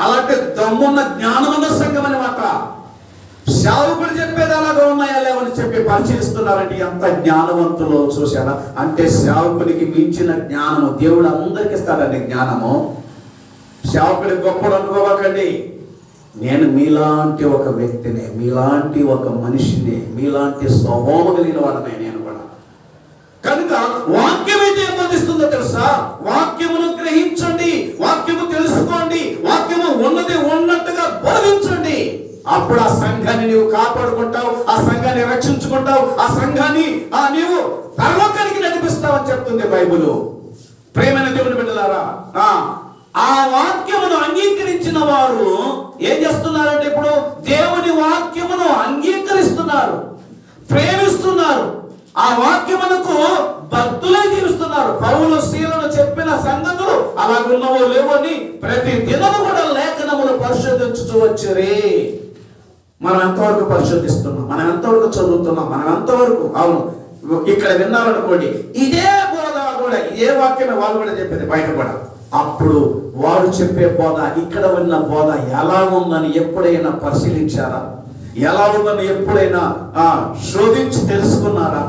అలాంటి దమ్మున్న జ్ఞానమున్న సంఘం అనమాట సేవకుడు చెప్పేది అలాగా ఉన్నాయా లేవని చెప్పి పరిశీలిస్తున్నారండి. ఎంత జ్ఞానవంతులు చూసారా అంటే సేవకునికి మించిన జ్ఞానము దేవుడు అందరికి ఇస్తాడండి జ్ఞానము. సేవకుడి గొప్పడు అనుకోవకండి నేను మీలాంటి ఒక వ్యక్తిని మీలాంటి ఒక మనిషిని మీలాంటి స్వభావం కలిగిన వాడిని నేను కూడా. కనుక వాక్యం అయితే ఏమందిస్తుందో తెలుసా? వాక్యమును గ్రహించండి వాక్యము తెలుసుకోండి వాక్యం ఉన్నది ఉన్నట్టుగా బోధించండి. అప్పుడు ఆ సంఘాన్ని నీవు కాపాడుకుంటావు ఆ సంఘాన్ని రక్షించుకుంటావు ఆ సంఘాన్ని ఆ నీవు పరలోకానికి నడిపిస్తావని చెప్తుంది బైబుల్. ప్రేమైన దేవుని బిడ్డలారా ఆ ఆ వాక్యమును అంగీకరించిన వారు ఏం చేస్తున్నారంటే ఇప్పుడు దేవుని వాక్యమును అంగీకరిస్తున్నారు ప్రేమిస్తున్నారు. ఆ వాక్యమునకు భక్తులే జీవిస్తున్నారు పౌలు శీలను చెప్పిన సంగతులు అలాగున్నవో లేవని ప్రతి దినము కూడా లేఖనములు పరిశోధించుతూ వచ్చరే. మనం ఎంతవరకు పరిశోధిస్తున్నాం? మనం ఎంతవరకు చదువుతున్నాం? మనం ఎంతవరకు? అవును. ఇక్కడ విన్నారనుకోండి ఇదే బోధ కూడా ఇదే వాక్యమే వాళ్ళు కూడా చెప్పేది బయట కూడా. అప్పుడు వారు చెప్పే బోధ ఇక్కడ ఉన్న బోధ ఎలా ఉందని ఎప్పుడైనా పరిశీలించారా? ఎలా ఉందని ఎప్పుడైనా శోధించి తెలుసుకున్నారా?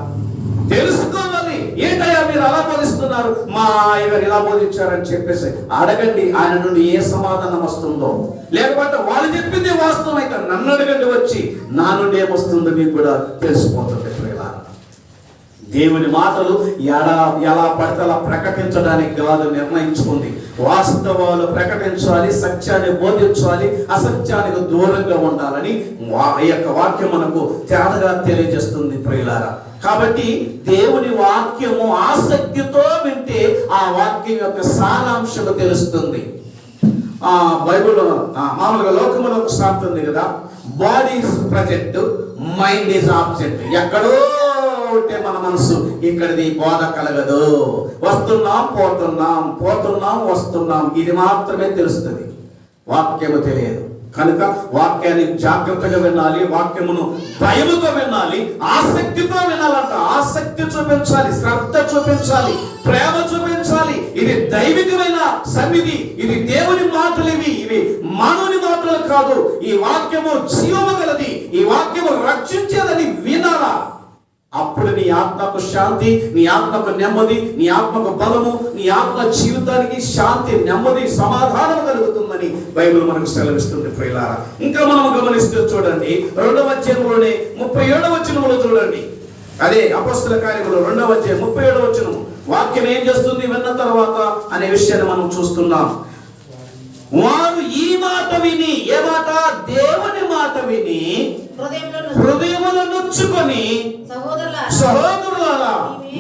తెలుసుకోవాలి. ఏంటయ్యా మీరు అలా బోధిస్తున్నారు? మా ఆయన ఇలా బోధించారని చెప్పేసి అడగండి ఆయన నుండి ఏ సమాధానం వస్తుందో. లేకపోతే వాళ్ళు చెప్పింది వాస్తవం అయితే నన్ను అడగండి వచ్చి నా నుండి ఏమొస్తుందో మీకు కూడా తెలిసిపోతుంది ప్రియులారా. దేవుని మాటలు ఎలా ఎలా పడితే అలా ప్రకటించడానికి కాదు నిర్ణయించుకుంది. వాస్తవాలు ప్రకటించాలి సత్యాన్ని బోధించాలి అసత్యానికి దూరంగా ఉండాలని ఆ ఈ యొక్క వాక్యం మనకు తేడాగా తెలియజేస్తుంది ప్రియులారా. కాబట్టి దేవుని వాక్యము ఆసక్తితో వింటే ఆ వాక్యం యొక్క సారాంశము తెలుస్తుంది. ఆ బైబుల్ మామూలుగా లోకములో ఒక శాంతి ఉంది కదా body is mind is object ఎక్కడో ఉంటే మన మనసు ఇక్కడిది బోధ కలగదు. వస్తున్నాం పోతున్నాం పోతున్నాం వస్తున్నాం ఇది మాత్రమే తెలుస్తుంది. వాక్యము తెలియదు. కనుక వాక్యాన్ని జాగ్రత్తగా వినాలి వాక్యమును భయముతో వినాలి ఆసక్తితో వినాలంట. ఆసక్తి చూపించాలి శ్రద్ధ చూపించాలి ప్రేమ చూపించాలి. ఇది దైవికమైన సన్నిధి. ఇది దేవుని మాటలు ఇవి ఇవి మానవుని మాటలు కాదు. ఈ వాక్యము జీవము గలది. ఈ వాక్యము రక్షించేదని వినాలా? అప్పుడు నీ ఆత్మకు శాంతి నీ ఆత్మకు నెమ్మది నీ ఆత్మకు బలము నీ ఆత్మ జీవితానికి శాంతి నెమ్మది సమాధానం కలుగుతుందని బైబిల్ మనకు సెలవిస్తుంది ప్రియులారా. ఇంకా మనం గమనిస్తూ చూడండి రెండవ అధ్యాయంలోనే ముప్పై ఏడవ వచనంలో చూడండి. అదే అపస్తుల కార్యములు రెండవ అధ్యాయం ముప్పై ఏడవ వచనం వాక్యం ఏం చేస్తుంది? విన్న తర్వాత అనే విషయాన్ని మనం చూస్తున్నాం. వారు ఈ మాట విని ఏ మాట? దేవుని మాట విని హృదయములను నొచ్చుకొని సహోదరులారా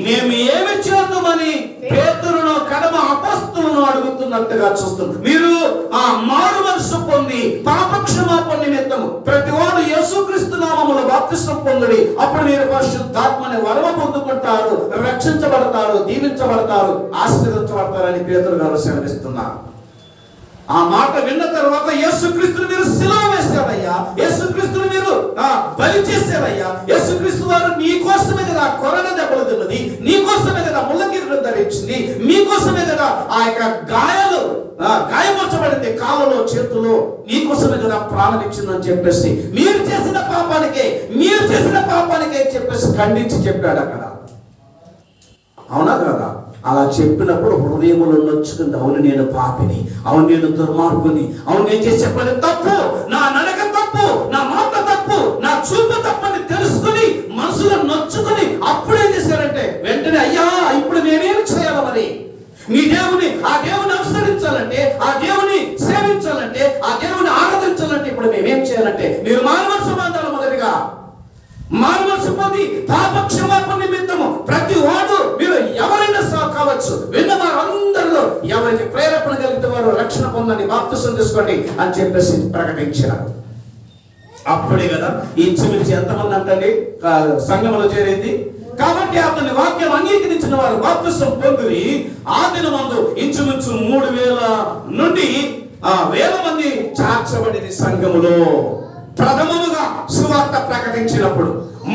మేము ఏమి చేద్దామని పేతురును కడమ అపస్తులను అడుగుతున్నట్టుగా చూస్తున్నాం. మీరు ఆ మారు మనసు పొంది పాపక్షమాపణ నిమిత్తము ప్రతి వాడు యేసుక్రీస్తు నామములో బాప్తిసం పొందుడి. అప్పుడు మీరు పరిశుద్ధాత్మని వరవ పొందుకుంటారు రక్షించబడతారు దీవించబడతారు ఆశీర్వించబడతారని పేతురు గారు సెలవిస్తున్నారు. ఆ మాట విన్న తర్వాత యేసుక్రీస్తుని మీరు సిలువ వేశారయ్యా. యేసుక్రీస్తుని మీరు బలి చేశారయ్యా. యేసుక్రీస్తు వారు నీ కోసమే కదా కొరడ దెబ్బలు తిన్నది నీ కోసమే కదా ముళ్ళకిరీటం ధరించింది మీకోసమే కదా ఆ యొక్క గాయాలు గాయపరచబడింది కాళ్ళలో చేతుల్లో నీకోసమే కదా ప్రాణం ఇచ్చిందని చెప్పేసి మీరు చేసిన పాపానికే మీరు చేసిన పాపానికే చెప్పేసి ఖండించి చెప్పాడు అక్కడ. అవునా కదా? అలా చెప్పినప్పుడు హృదయములు నొచ్చుకుంది అవును నేను పాపిని అవును నేను దుర్మార్గుని అవును నేను చేసే పని తప్పు నా నడక తప్పు నా మాట తప్పు నా చూపు తప్పని తెలుసుకుని మనసులో నొచ్చుకుని అప్పుడేం చేశారంటే వెంటనే అయ్యా ఇప్పుడు నేనేమి చేయాలి మరి? మీ దేవుని ఆ దేవుని అనుసరించాలంటే ఆ దేవుని సేవించాలంటే ఆ దేవుని ఆరాధించాలంటే ఇప్పుడు మేమేం చేయాలంటే మీరు మానవ సమాధానం మానవ పొంది నిమిత్తము ప్రతి వాడు మీరు ఎవరైనా సా- కావచ్చు. విన్న వారందరిలో ఎవరికి ప్రేరేపణ కలిగితే వారు రక్షణ పొందని బాప్తిసం తీసుకోండి అని చెప్పేసి ప్రకటించారు. అప్పుడే కదా ఇంచుమించు ఎంతమంది అంటే సంఘంలో చేరింది. కాబట్టి అతని వాక్యం అంగీకరించిన వారు బాప్తిసం పొంది ఆ దినమందు ఇంచుమించు మూడు వేల నుండి ఆ వేల మంది చార్చబడింది సంఘములో. ప్రథమముగా సువార్త ప్రకటించినప్పుడు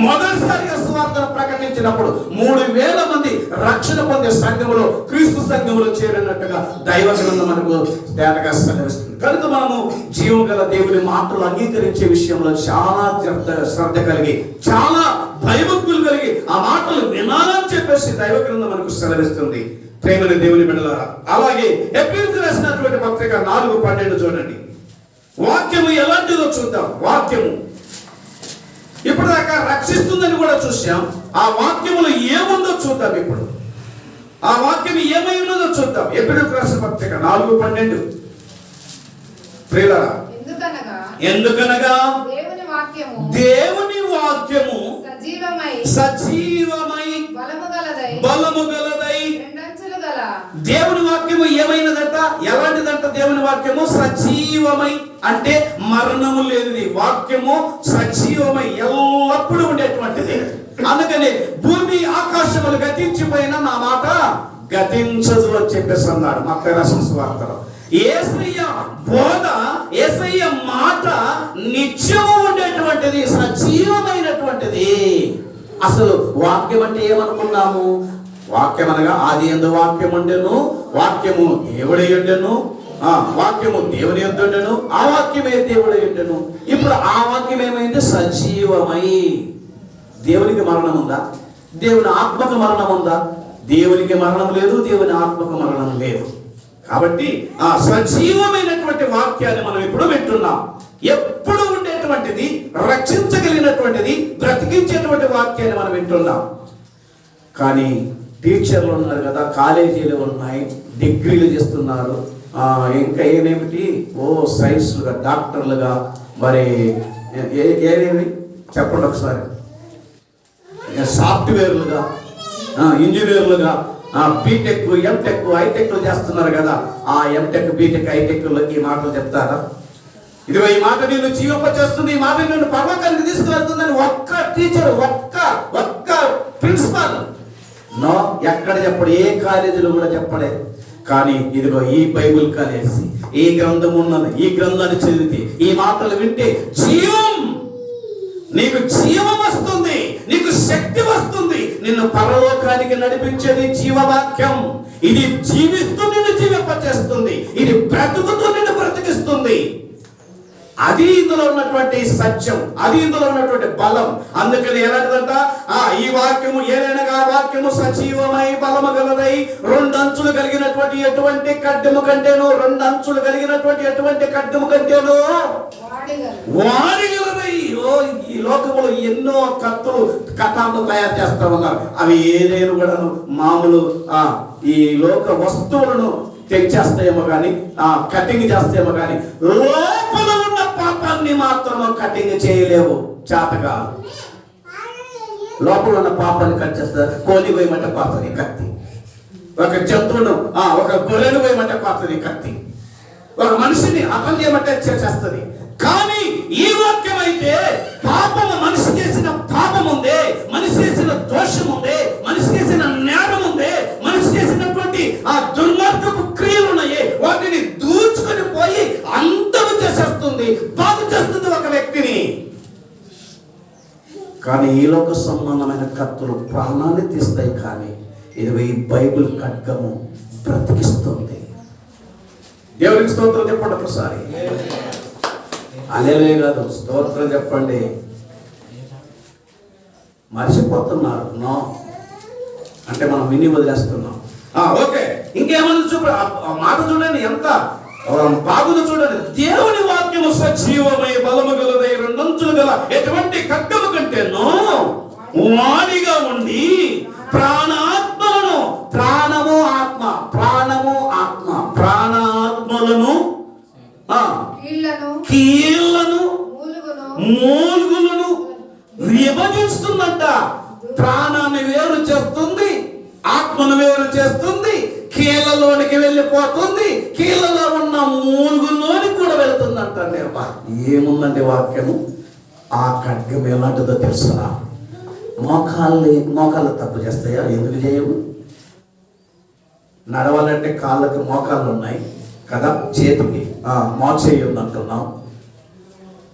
మొదటిసారిగా సువార్తను ప్రకటించినప్పుడు మూడు వేల మంది రక్షణ పొందే సంఘములో క్రీస్తు సంఘములో చేరినట్టుగా దైవ గ్రంథం మనకు తేటగా సెలవిస్తుంది. కనుక మనము జీవం గల దేవుని మాటలు అంగీకరించే విషయంలో చాలా శ్రద్ధ శ్రద్ధ కలిగి చాలా భయభక్తులు కలిగి ఆ మాటలు వినాలని చెప్పేసి దైవ గ్రంథం మనకు సెలవిస్తుంది. ప్రేమని దేవుని బిడ్డలారా అలాగే ఎప్రిల్ రాసినటువంటి పత్రిక నాలుగు పన్నెండు చూడండి. వాక్యము ఎలాంటిదో చూద్దాం. వాక్యము. ఇప్పటిదాకా రక్షిస్తుందని కూడా చూసాం ఆ వాక్యములో ఏముందో చూద్దాం ఇప్పుడు. ఆ వాక్యం ఏమై ఉన్నదో చూద్దాం. ఎప్పుడు పత్రిక నాలుగు పన్నెండు. ప్రియులారా ఎందుకనగా ఎందుకనగా దేవుని వాక్యము దేవుని వాక్యము సజీవమై సజీవమై బలము గలదై దేవుని వాక్యము ఏమైనదంట? ఎలాంటిదంట దేవుని వాక్యము సజీవమై అంటే మరణము లేనిది. వాక్యము సజీవమై ఎల్లప్పుడూ ఉండేటువంటిది. అందుకని భూమి ఆకాశములు గతించిపోయిన నా మాట గతించదు అని చెప్పేసి అన్నాడు మక్క రసం వార్తలో. ఏసయ్య బోధ ఏసయ్య మాట నిత్యము ఉండేటువంటిది సజీవమైనటువంటిది. అసలు వాక్యం అంటే ఏమనుకున్నాము? వాక్యం అనగా ఆది ఎందు వాక్యం ఉండెను వాక్యము దేవుడై ఉండెను ఆ వాక్యము దేవుని ఎందు ఆ వాక్యమే దేవుడు ఎంటను ఇప్పుడు ఆ వాక్యం ఏమైంది? సజీవమై. దేవునికి మరణం ఉందా దేవుని ఆత్మకు మరణం ఉందా దేవునికి మరణం లేదు దేవుని ఆత్మకు మరణం లేదు. కాబట్టి ఆ సజీవమైనటువంటి వాక్యాన్ని మనం ఇప్పుడు వింటున్నాం. ఎప్పుడు ఉండేటువంటిది రక్షించగలిగినటువంటిది బ్రతికించేటువంటి వాక్యాన్ని మనం వింటున్నాం. కానీ టీచర్లు ఉన్నారు కదా కాలేజీలు ఉన్నాయి డిగ్రీలు చేస్తున్నారు ఇంకా ఏమేమిటి? ఓ సైన్స్లుగా డాక్టర్లుగా మరి ఏ- ఏమేమి? చెప్పండి ఒకసారి. సాఫ్ట్వేర్లుగా ఇంజనీర్లుగా బీటెక్ ఎంటెక్ హైటెక్ చేస్తున్నారు కదా. ఆ ఎంటెక్ బీటెక్ హైటెక్ ఈ మాటలు చెప్తారా? ఇదిగో ఈ మాట నేను జీవింప చేస్తుంది ఈ మాట నేను పర్వతానికి తీసుకువెళ్తుందని ఒక్క టీచర్ ఒక్క ఒక్క ప్రిన్సిపాల్. నో ఎక్కడ చెప్పడు ఏ కాలేజీలో కూడా చెప్పలేదు కానీ ఇదిగో ఈ బైబిల్ కనేసి ఈ గ్రంథం ఉన్నది ఈ గ్రంథాన్ని చదివితే ఈ మాటలు వింటే జీవం నీకు జీవం వస్తుంది నీకు శక్తి వస్తుంది. నిన్ను పరలోకానికి నడిపించేది జీవవాక్యం. ఇది జీవిస్తూ నిన్ను జీవింపచేస్తుంది. ఇది బ్రతుకుతూ నిన్ను బ్రతికిస్తుంది. అది ఇందులో ఉన్నటువంటి సత్యం అది ఇందులో ఉన్నటువంటి బలం. అందుకని ఎలాంటిదంట? ఆ ఈ వాక్యము ఏదైనా వాక్యము సజీవమై బలము గలదై రెండు అంచులు కలిగినటువంటి ఎటువంటి కడ్డము కంటేను రెండు అంచులు కలిగినటువంటి ఎటువంటి కడ్డము కంటేను? వాడిగలదు. వారిగలదై ఈ లోకములో ఎన్నో కత్తులు కథాలు తయారు చేస్తా ఉన్నారు. అవి ఏదైనా కూడా మామూలు ఆ ఈ లోక వస్తువులను తెచ్చేస్తాయేమో కానీ ఆ కటింగ్ చేస్తాయేమో కానీ లోపల ఉన్న పాపాన్ని మాత్రం కటింగ్ చేయలేవు. చేతగా లోపల ఉన్న పాపాన్ని కట్ చేస్తారు కోలి పోయమంటే పోతుంది కత్తి. ఒక జంతువును ఆ ఒక గొర్రెను పోయమంటే పోతుంది కత్తి. ఒక మనిషిని అపం చేయమంటే చేస్తుంది. కానీ ఈ వాక్యం అయితే పాపము మనిషి చేసిన పాపం ఉంది మనిషి చేసిన దోషం ఉంది మనిషి చేసిన నేరం ఉంది మనిషి ఆ దుర్మార్గపు క్రియలు ఉన్నాయి. వాటిని దూచుకొని పోయి అంతము చేసేస్తుంది బాగు చేస్తుంది ఒక వ్యక్తిని. కానీ ఈలోక సంబంధమైన కత్తులు ప్రాణాన్ని తీస్తాయి కానీ ఇది ఈ బైబిల్ ఖడ్గము బ్రతికిస్తుంది. దేవునికి స్తోత్రం చెప్పండి ఒకసారి. అలేలే కాదు స్తోత్రం చెప్పండి. మర్చిపోతున్నారు. నో. అంటే మనం విని వదిలేస్తున్నాం. ఓకే. ఇంకేమన్నా చూప ఆ మాట చూడండి ఎంత బాగుందో చూడండి. దేవుని వాక్యము సజీవమై బలము గలదై రెండంచులు గల ఎటువంటి ఖడ్గము కంటేనో వాడిగా ఉండి ప్రాణాత్మలను ప్రాణము ఆత్మ ప్రాణము ఆత్మ ప్రాణాత్మలను ఆ, కీళ్ళను మూలుగులను విభజిస్తుందంట. ప్రాణాన్ని వేరు చేస్తుంది ఆత్మను వేరు చేస్తుంది కీళ్ళలోనికి వెళ్ళిపోతుంది కీళ్ళలో ఉన్న మూలుగులోనికి కూడా వెళ్తుందంట నిర్మా ఏముందండి వాక్యము? ఆ ఖడ్గం ఎలాంటిదో తెలుసురా మోకాళ్ళు మోకాళ్ళు తప్పు చేస్తాయా? ఎందుకు చేయవు? నడవాలంటే కాళ్ళకి మోకాళ్ళు ఉన్నాయి కదా చేతికి. ఆ, మోచేయి ఉంది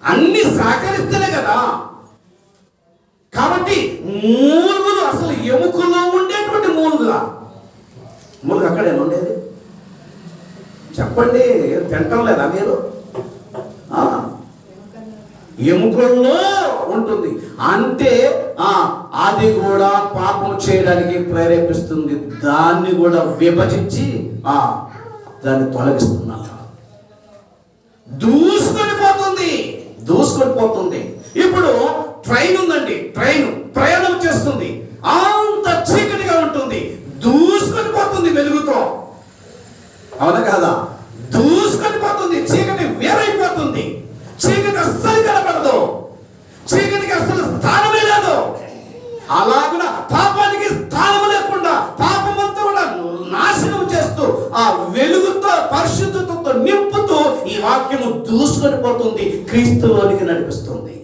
అన్ని సహకరిస్తేనే కదా కాబట్టి మూలుగులు అసలు ఎముకల్లో ఉండేటువంటి మూలుగా మూలుగు అక్కడే ఉండేది. చెప్పండి తింటం లేదా మీరు? ఆ, ఎముకల్లో ఉంటుంది. అంటే ఆ అది కూడా పాపం చేయడానికి ప్రేరేపిస్తుంది. దాన్ని కూడా విభజించి ఆ దాన్ని తొలగిస్తున్నారు దూసుకొని పోతుంది. దూసుకొని పోతుంది. ఇప్పుడు ట్రైన్ ఉందండి ట్రైన్ ప్రయాణం చేస్తుంది అంత చీకటిగా ఉంటుంది దూసుకొని పోతుంది వెలుగుతో అవునా కాదా దూసుకొని పోతుంది చీకటి వేరైపోతుంది చీకటి అస్సలు కనపడదు చీకటికి అస్సలు స్థానమే లేదు అలాగున పాపానికి స్థానం లేకుండా పాపమంతా కూడా నాశనం చేస్తూ ఆ వెలుగుతో పరిశుద్ధతతో నింపుతూ ఈ వాక్యము దూసుకొని పోతుంది క్రీస్తులోనికి నడిపిస్తుంది.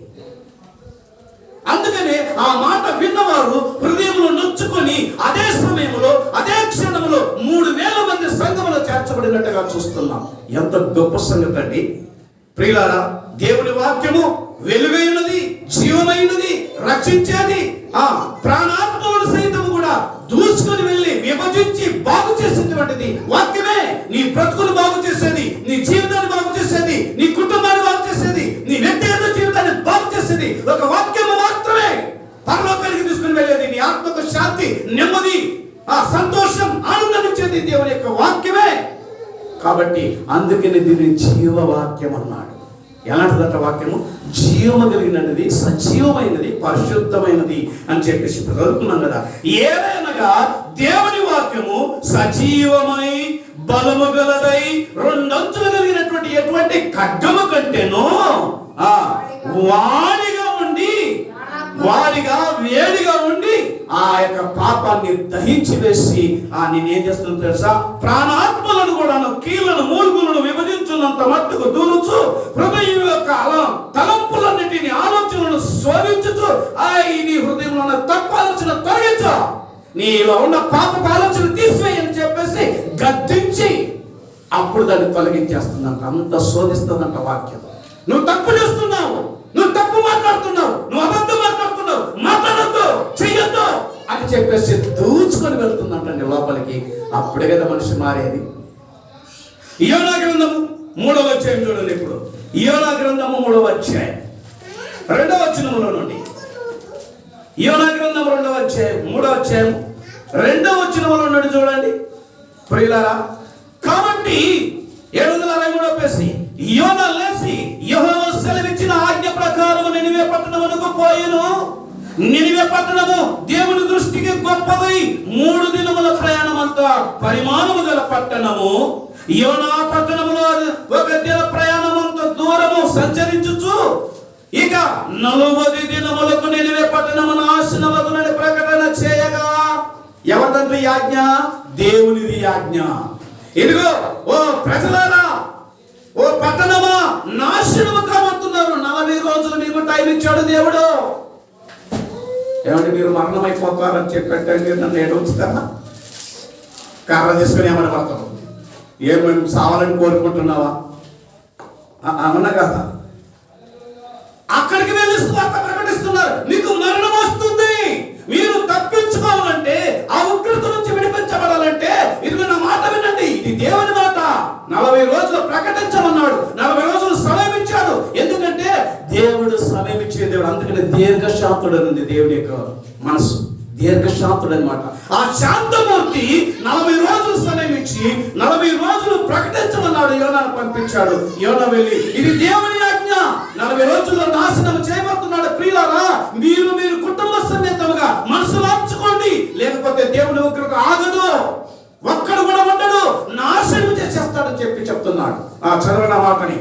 అందుకనే ఆ మాట విన్నవారు హృదయంలో నొచ్చుకొని అదే సమయంలో అదే క్షణంలో మూడు వేల మంది సంఘములో చేర్చబడినట్టుగా చూస్తున్నాం. ఎంత గొప్ప సంగతి అండి. ప్రియులారా దేవుని వాక్యము వెలువైనది జీవమైనది రక్షించేది ఆ ప్రాణాత్మలను సైతం కూడా దూసుకొని వెళ్ళి విభజించి బాగు చేసేటువంటిది వాక్యమే. నీ బ్రతుకును బాగు చేసేది నీ కుటుంబాన్ని బాగు చేసేది నీ వ్యక్తిగత జీవితాన్ని బాగు చేసేది ఒక వాక్యము మాత్రమే పరలోకానికి తీసుకుని వెళ్ళేది. నీ ఆత్మకు శాంతి నెమ్మది ఆ సంతోషం ఆనందం ఇచ్చేది దేవుని యొక్క వాక్యమే. కాబట్టి అందుకని దీన్ని జీవవాక్యం అన్నాడు. ఎలాంటిదట వాక్యము? జీవము కలిగినది సజీవమైనది పరిశుద్ధమైనది అని చెప్పేసి చదువుకున్నాం కదా. ఏదైనగా దేవుని వాక్యము సజీవమై బలము గలదై రెండంచులు కలిగినటువంటి ఎటువంటి ఖడ్గము కంటేనో ఆ ఉండి వాడిగా వేడిగా ఉండి ఆ యొక్క పాపాన్ని దహించి వేసి ఆ నేనేం చేస్తుంది తెలుసా? ప్రాణాత్మలను కూడా కీళ్ళను మూలుగులను విభజించున్నంత మట్టుకు దూరుచు హృదయం యొక్క అల తలంపులన్నిటిని ఆలోచనలను శోధించుతూ ఆ ఈ నీ హృదయంలో ఉన్న ఆలోచన తొలగించు. నీలో ఉన్న పాప ఆలోచన అప్పుడు దాన్ని తొలగించేస్తుందంట. అంత శోధిస్తుందంట వాక్యం. నువ్వు తప్పు చేస్తున్నావు. నువ్వు తప్పు మాట్లాడుతున్నావు. నువ్వు అబద్ధం మాట్లాడుతున్నావు. మాట్లాడద్దు. చెయ్యొద్దు. అని చెప్పేసి దూచుకొని వెళ్తుందంటండి లోపలికి. అప్పుడే కదా మనిషి మారేది. యోనా గ్రంథము మూడవ అధ్యాయం చూడండి ఇప్పుడు. యోనా గ్రంథము మూడవ అధ్యాయం. రెండవ వచనములో నుండి. యోనా గ్రంథం రెండవ అధ్యాయం మూడవ అధ్యాయం. రెండవ వచనములో నుండి చూడండి. ప్రియులారా కాబట్టి ఏడు వందల అరవై మూడు పేసి యోన లేచి యెహోవా సెలవిచ్చిన ఆజ్ఞ ప్రకారం నినివే పట్టణమునకు పోయిను. నినివే పట్టణము దేవుని దృష్టికి గొప్పదై మూడు దినముల ప్రయాణమంతా పరిమాణము గల పట్టణము. యోనా పట్టణములో ఒక దిన ప్రయాణమంత దూరము సంచరించుచు ఇక నలుబది దినములకు నినివే పట్టణము నాశనమగునని ప్రకటన చేయగా ఎవరి తండ్రి ఆజ్ఞ? దేవునిది ఆజ్ఞ. ఇదిగో ఓ ప్రజలారా ఓ పట్టణమా నాశనము కాబోతున్నారు నలభై రోజులు మీకు టైం ఇచ్చాడు దేవుడు. ఏమంటే మీరు మరణం అయిపోతారని చెప్పంటే మీరు నన్ను ఏడుస్తారా కర్ర తీసుకుని ఏమని పడతారు? ఏమని సావాలని కోరుకుంటున్నావా? అవునా కదా? అక్కడికి వెళ్ళి స్వార్థ ప్రకటిస్తున్నారు. నీకు మరణం దీర్ఘశాంతుడనుంది దేవుని యొక్క మనసు దీర్ఘశాంతుడు అనమాట ఆ శాంతమూర్తి నలభై రోజులు సమయమిచ్చి నలభై రోజులు ప్రకటించమన్నాడు యోనాను పంపించాడు. యోన వెళ్ళి ఇది దేవుని ఆజ్ఞ. నలభై రోజుల్లో నాశనం చేయబడుతున్నాడు ప్రియులారా మీరు మీరు కుటుంబ సమేతముగా మనసు మార్చుకోండి లేకపోతే దేవుని ఒకరికి ఆగదు. ఒక్కడు కూడా ఉండడు. నాశనం చేసేస్తాడని చెప్పి చెప్తున్నాడు. ఆ చదవన మాటని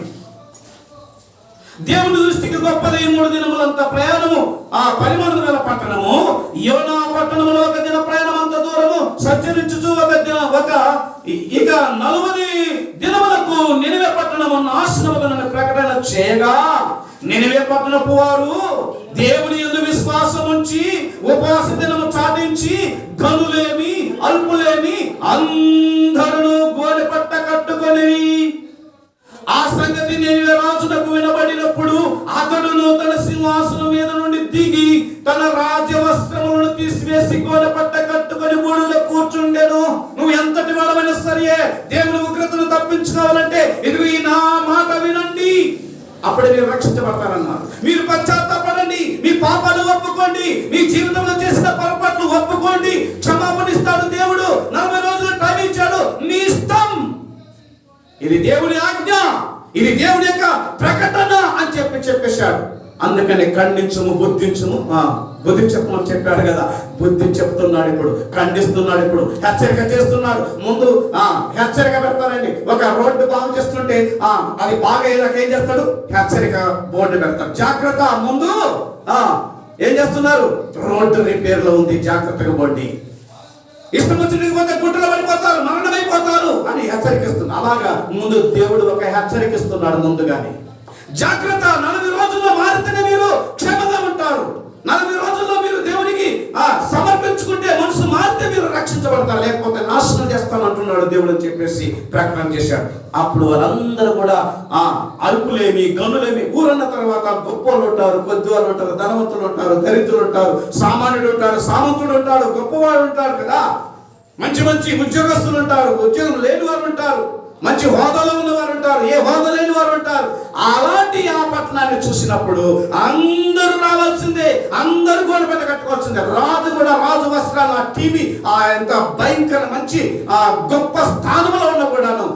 దేవుని దృష్టికి గొప్పది మూడు దినములంత ప్రయాణము ఆ పరిమాణం గల పట్టణము యోనా పట్టణములో ఒక దిన ప్రయాణం అంత దూరము సంచరించుచు ఒక దిన ఒక ఇక నలుగురి దినములకు నినివే పట్టణము నాశనములను ప్రకటన చేయగా నినివే పట్టణపు వారు దేవుని ఎందు విశ్వాసం ఉంచి ఉపవాస దినము చాటించి గనులేమి అల్పులేమి అందరూ గోనె పట్ట కట్టుకొని ఆ సంగతి నేను రాజునకు వినబడినప్పుడు సింహాసనం మీద నుండి దిగి తన రాజ్య వస్త్రములను తీసివేసి కోలపట్ట కట్టుకొని బూడిలో కూర్చుండెను. నువ్వు ఎంతటి వాడమైనా సరే దేవుని ఉగ్రతను తప్పించుకోవాలంటే ఇది నా మాట వినండి. అప్పుడే మీరు రక్షించబడతారన్నారు. మీరు పశ్చాత్తాపడండి మీ పాపాలు ఒప్పుకోండి మీ జీవితంలో చేసిన పొరపాట్లు ఒప్పుకోండి. క్షమాపణిస్తాడు దేవుడు. నా ఇది దేవుని ఆజ్ఞ. ఇది దేవుని యొక్క ప్రకటన అని చెప్పి చెప్పేశాడు. అందుకని ఖండించుము బుద్ధించుము. ఆ, బుద్ధి చెప్పమని చెప్పాడు కదా. బుద్ధి చెప్తున్నాడు ఇప్పుడు ఖండిస్తున్నాడు ఇప్పుడు. హెచ్చరిక చేస్తున్నాడు ముందు ఆ హెచ్చరిక పెడతారండి. ఒక రోడ్డు బాగు చేస్తుంటే ఆ అది బాగా అయ్యాక ఏం చేస్తాడు? హెచ్చరిక బోర్డు పెడతాడు. జాగ్రత్త ముందు ఆ ఏం చేస్తున్నారు? రోడ్డు రిపేర్లో ఉంది. జాగ్రత్తగా బోర్డు ఇష్టం వచ్చినది పోతే గుట్టలు పడిపోతారు మరణమైపోతారు అని హెచ్చరికిస్తుంది అలాగా ముందు దేవుడు ఒక హెచ్చరికిస్తున్నాడు ముందుగానే. జాగ్రత్త నలభై రోజుల్లో మారితేనే మీరు క్షేమంగా ఉంటారు. నలభై రోజుల్లో సమర్పించుకుంటే మనసు మారితే మీరు రక్షించబడతారు. లేకపోతే నాశనం చేస్తాను అంటున్నాడు దేవుడు అని చెప్పేసి ప్రకటన చేశాడు. అప్పుడు వాళ్ళందరూ కూడా ఆ అరుపులేమి గనులేమి ఊరన్న తర్వాత గొప్పలు ఉంటారు కొద్ది వాళ్ళు ఉంటారు ధనవంతులు ఉంటారు దరిద్రులు ఉంటారు సామాన్యుడు ఉంటారు సామంతుడు ఉంటాడు గొప్పవాడు ఉంటారు కదా. మంచి మంచి ఉద్యోగస్తులు ఉంటారు ఉద్యోగం లేని వారు ఉంటారు. మంచి హోదాలో ఉన్నవారు ఉంటారు ఏ హోదా లేని వారు ఉంటారు. అలాంటి ఆ పట్టణాన్ని చూసినప్పుడు అందరూ రావాల్సిందే అందరూ కూడా కట్టుకోవాల్సిందే. రాజు కూడా రాజు వస్త్రాలు ఆ టీవీ ఆ ఎంత భయంకర మంచి ఆ గొప్ప స్థానంలో ఉన్న కూడాను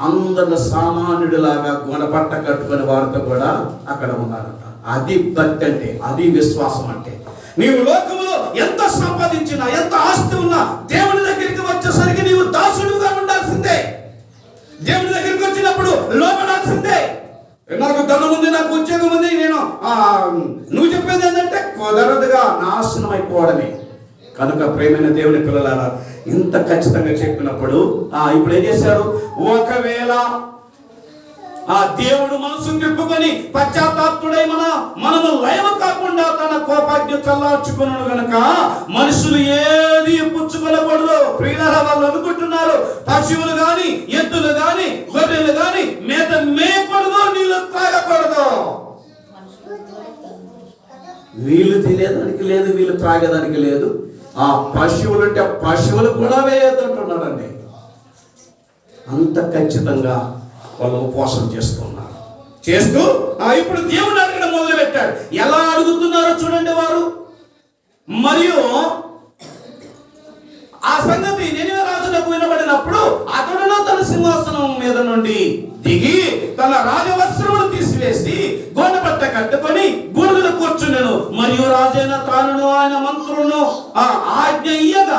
అందరు సామాన్యుడిలాగా గుణపట్ట కట్టుకుని వారితో కూడా అక్కడ ఉన్నారంట. అది భక్తి అంటే అది విశ్వాసం అంటే. నీవు లోకంలో ఎంత సంపాదించినా ఎంత ఆస్తి ఉన్నా దేవుని దగ్గరికి వచ్చేసరికి నీవు దాసుడుగా దేవుని దగ్గరికి వచ్చినప్పుడు లోపడాల్సిందే నాకు ధనం ఉంది నాకు ఉద్యోగం ఉంది నేను నువ్వు చెప్పేది ఏంటంటే కుదరదుగా నాశనం అయిపోవడమే కనుక ప్రేమైన దేవుని పిల్లలారా ఇంత ఖచ్చితంగా చెప్పినప్పుడు ఇప్పుడు ఏం చేశారు? ఒకవేళ ఆ దేవుడు మనసు తిప్పుకొని పశ్చాత్తాపుడై మన మనము లయమ కాకుండా తన కోపాగ్ని చల్లార్చుకున్నాడు గనక మనుషులు ఏది పుచ్చుకొనకూడదు. ప్రియుల వాళ్ళు అనుకుంటున్నారు పశువులు గాని ఎద్దులు గాని గొర్రెలు గాని మేత మేయకూడదు నీళ్ళు తాగకూడదు వీళ్ళు తినేదానికి లేదు వీళ్ళు త్రాగేదానికి లేదు. ఆ పశువులు అంటే పశువులు కూడా వేయొద్దంటున్నారండి అంత ఖచ్చితంగా వాళ్ళు ఉపవాసం చేస్తున్నారు. చేస్తూ ఆ ఇప్పుడు దేవుడు అడగడం మొదలు పెట్టాడు ఎలా అడుగుతున్నారో చూడండి వారు. మరియు ఆ సంగతి నినివే రాజులకు వినబడినప్పుడు అతడును తన సింహాసనం మీద నుండి దిగి తన రాజవస్త్రములు తీసివేసి గోనబట్ట కట్టుకొని బూడిదలో కూర్చుండెను. మరియు రాజైన తానును ఆయన మంత్రులను ఆ ఆజ్ఞ ఇయ్యగా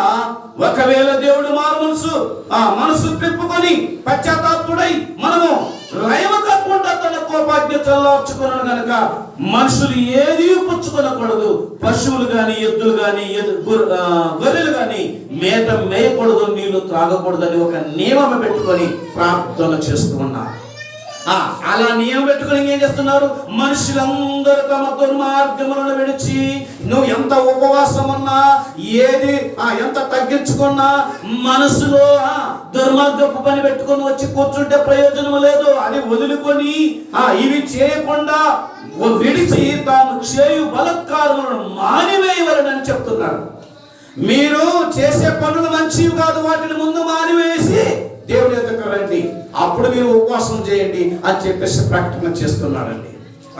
ఒకవేళ దేవుడు మారు మనసు ఆ మనసు తిప్పుకొని పశ్చాత్తాపుడై మనము లయమ కాకుండా తన కోపాజ్ఞ చల్లార్చుకున్నాడు గనక మనుషులు ఏది పుచ్చుకొనకూడదు. పశువులు గాని ఎద్దులు గాని ఎద్దు- గొర్రె- గొర్రెలు గాని మేత మేయకూడదు నీళ్ళు త్రాగకూడదు అని ఒక నియమం పెట్టుకొని ప్రార్థన చేస్తూ ఉన్నారు. అలా నియమం పెట్టుకొని ఏం చేస్తున్నారు? మనుషులందరూ తమ దుర్మార్గములను విడిచి నువ్వు ఎంత ఉపవాసం ఉన్నా ఏది ఆ, ఎంత తగ్గించుకున్నా మనసులో ఆ, దుర్మార్గపు పని పెట్టుకొని వచ్చి కూర్చుంటే ప్రయోజనం లేదు. అది వదులుకొని ఆ ఇవి చేయకుండా విడిచి తాను చేయు బలత్కారములను మానివేయవలనని చెప్తున్నారు. మీరు చేసే పనులు మంచివి కాదు వాటిని ముందు మానివేసి దేవుని యొక్క రండి అప్పుడు మీరు ఉపవాసం చేయండి అని చెప్పేసి ప్రకటన చేస్తున్నాడండి.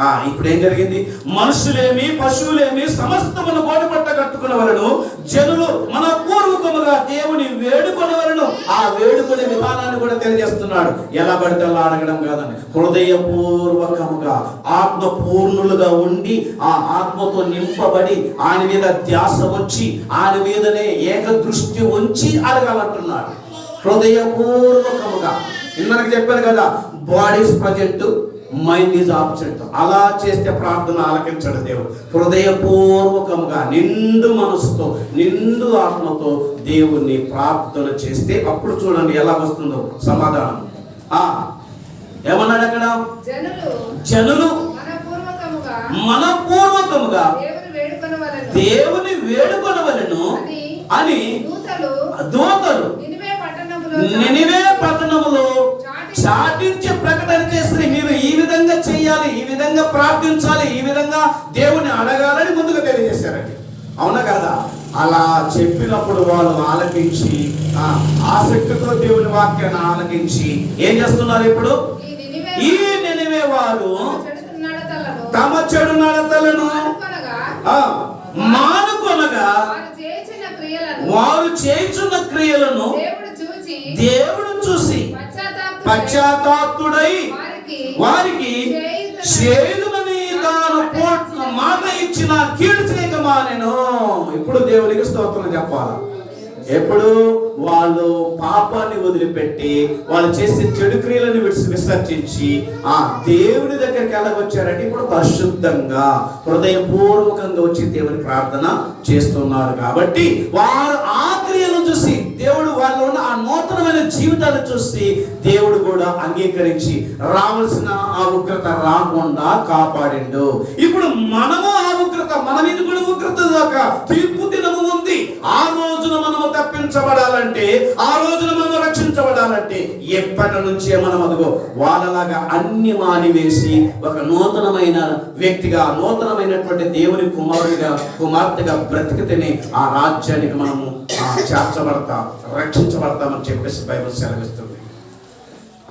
ఆ ఇప్పుడు ఏం జరిగింది? మనుషులేమి పశువులేమి సమస్తమును గోడపట్ట కట్టుకునేవలను జనులు మన పూర్వకముగా దేవుని వేడుకొనేవలను. ఆ వేడుకునే విధానాన్ని కూడా తెలియజేస్తున్నాడు. ఎలా పడితే అలా అడగడం కాదండి హృదయపూర్వకముగా ఆత్మపూర్ణులుగా ఉండి ఆ ఆత్మతో నింపబడి ఆయన మీద ధ్యాస వచ్చి ఆయన మీదనే ఏక దృష్టి ఉంచి అడగాలంటున్నాడు. హృదయపూర్వకముగా. ఇందరికి చెప్పాను కదా bodies present mind is absent అలా చేస్తే ప్రార్థన ఆలకించడు దేవుడు. హృదయపూర్వకముగా నిండు మనసుతో నిండు ఆత్మతో దేవుణ్ణి ప్రార్థన చేస్తే అప్పుడు చూడండి ఎలా వస్తుందో సమాధానం. ఆ ఏమన్నాడు అక్కడ? జనులు మనపూర్వకముగా దేవుని వేడుకొనవలెను. అని దూతలు నినివే పట్టణములో పట్టణములో చాటించి ప్రకటన చేసి మీరు ఈ విధంగా చేయాలి ఈ విధంగా ప్రార్థించాలి ఈ విధంగా దేవుని అడగాలని ముందుగా తెలియజేశారండి. అవునా కదా? అలా చెప్పినప్పుడు వాళ్ళు ఆలకించి ఆసక్తితో దేవుని వాక్యాన్ని ఆలకించి ఏం చేస్తున్నారు ఇప్పుడు? ఈ నినివే వారు తమ చెడు నడతలను మానుకొనగా చేసిన వారు చేయుచున్న క్రియలను దేవుడు దేవుడు చూసి పశ్చాత్తాప పశ్చాత్తాత్తుడై వారికి తాను మాట ఇచ్చిన చేయక మానెను ఇప్పుడు దేవునికి స్తోత్రం చెప్పాలా? ఎప్పుడు వాళ్ళు పాపాన్ని వదిలిపెట్టి వాళ్ళు చేసే చెడు క్రియలను విసర్జించి ఆ దేవుని దగ్గరికి ఎలాగొచ్చారంటే ఇప్పుడు పరిశుద్ధంగా హృదయపూర్వకంగా వచ్చి దేవుని ప్రార్థన చేస్తున్నారు. కాబట్టి వారు ఆ క్రియలను చూసి దేవుడు వాళ్ళు ఉన్న ఆ నూతనమైన జీవితాన్ని చూసి దేవుడు కూడా అంగీకరించి రావాల్సిన ఆ ఉగ్రత రాకుండా కాపాడిండు. ఇప్పుడు మనము ఆ ఉగ్రత మన మీద కూడా ఉగ్రత దాకా తీర్పు దినము ఉంది. ఆ రక్షించబడాలంటే ఆ రోజున మనం రక్షించబడాలంటే ఎప్పటి నుంచే మనం అదిగో వాళ్ళలాగా అన్ని మానివేసి ఒక నూతనమైన వ్యక్తిగా నూతనమైనటువంటి దేవుని కుమారుడిగా కుమార్తెగా బ్రతికితేనే ఆ రాజ్యానికి మనము చేర్చబడతాం రక్షించబడతామని చెప్పేసి బైబిల్ సెలవిస్తుంది.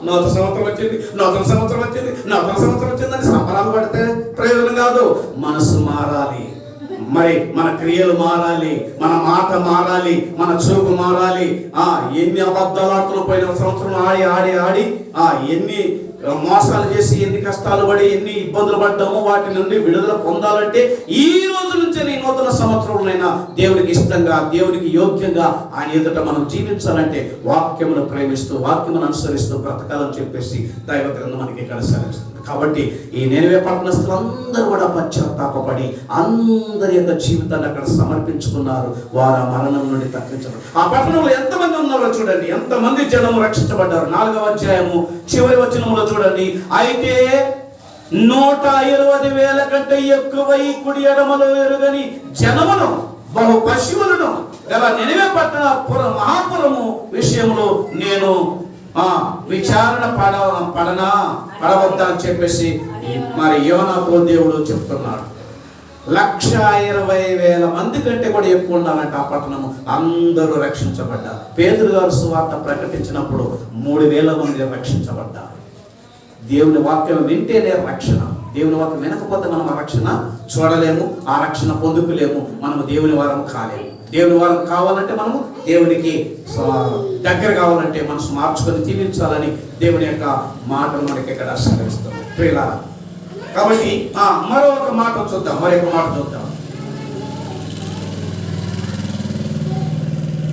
నూతన సంవత్సరం వచ్చింది నూతన సంవత్సరం వచ్చింది నూతన సంవత్సరం వచ్చిందని సంబరాలు పడితే ప్రయోజనం కాదు మనసు మారాలి. మరి మన క్రియలు మారాలి మన మాట మారాలి మన చూపు మారాలి. ఆ ఎన్ని అబద్ధాలు ఆడుతున్న పోయిన సంవత్సరం ఆడి ఆడి ఆడి ఆ ఎన్ని మోసాలు చేసి ఎన్ని కష్టాలు పడి ఎన్ని ఇబ్బందులు పడ్డామో వాటి నుండి విడుదల పొందాలంటే ఈ రోజు నుంచే నీ నూతన సంవత్సరంలోనైనా దేవునికి ఇష్టంగా దేవునికి యోగ్యంగా ఆయన ఎదుట మనం జీవించాలంటే వాక్యమును ప్రేమిస్తూ వాక్యమును అనుసరిస్తూ బ్రతకాలని చెప్పేసి దైవ గ్రంథం మనకి ఇక్కడ సెలవిస్తుంది. కాబట్టి ఈ నేనవే పట్టణస్తులందరూ కూడా పశ్చాత్తాపడి అందరి యొక్క జీవితాన్ని అక్కడ సమర్పించుకున్నారు. వారు ఆ మరణం నుండి తప్పించడం. ఆ పట్టణంలో ఎంతమంది ఉన్నారో చూడండి. ఎంతమంది జనము రక్షించబడ్డారు? నాలుగవ అధ్యాయము చివరి వచనంలో చూడండి. అయితే నూట ఇరవై వేల కంటే ఎక్కువై కుడి ఎడమలో ఎరుగని జనమును బహు పశువులను గల నినివే పట్టణ పుర మహాపురము విషయంలో నేను ఆ విచారణ పడ పడనా పడవద్దా అని చెప్పేసి మరి యోనాతో దేవుడు చెప్తున్నాడు. లక్ష ఇరవై వేల మంది కంటే కూడా ఎక్కువ ఉండాలంట ఆ పట్టణము. అందరూ రక్షించబడ్డారు. పేదరు గారు సువార్త ప్రకటించినప్పుడు మూడు వేల మంది రక్షించబడ్డారు. దేవుని వాక్యం వింటేనే రక్షణ. దేవుని వాక్యం వినకపోతే మనం ఆ రక్షణ చూడలేము ఆ రక్షణ పొందుకులేము మనము దేవుని వారం కాలేము. దేవుని వారం కావాలంటే మనము దేవునికి దగ్గర కావాలంటే మనసు మార్చుకొని జీవించాలని దేవుని యొక్క మాటలు మనకి ఇక్కడ ఆశీర్వదిస్తాం ప్రియులారా కాబట్టి మరొక మరో ఒక మాట చూద్దాం మరొక మాట చూద్దాం.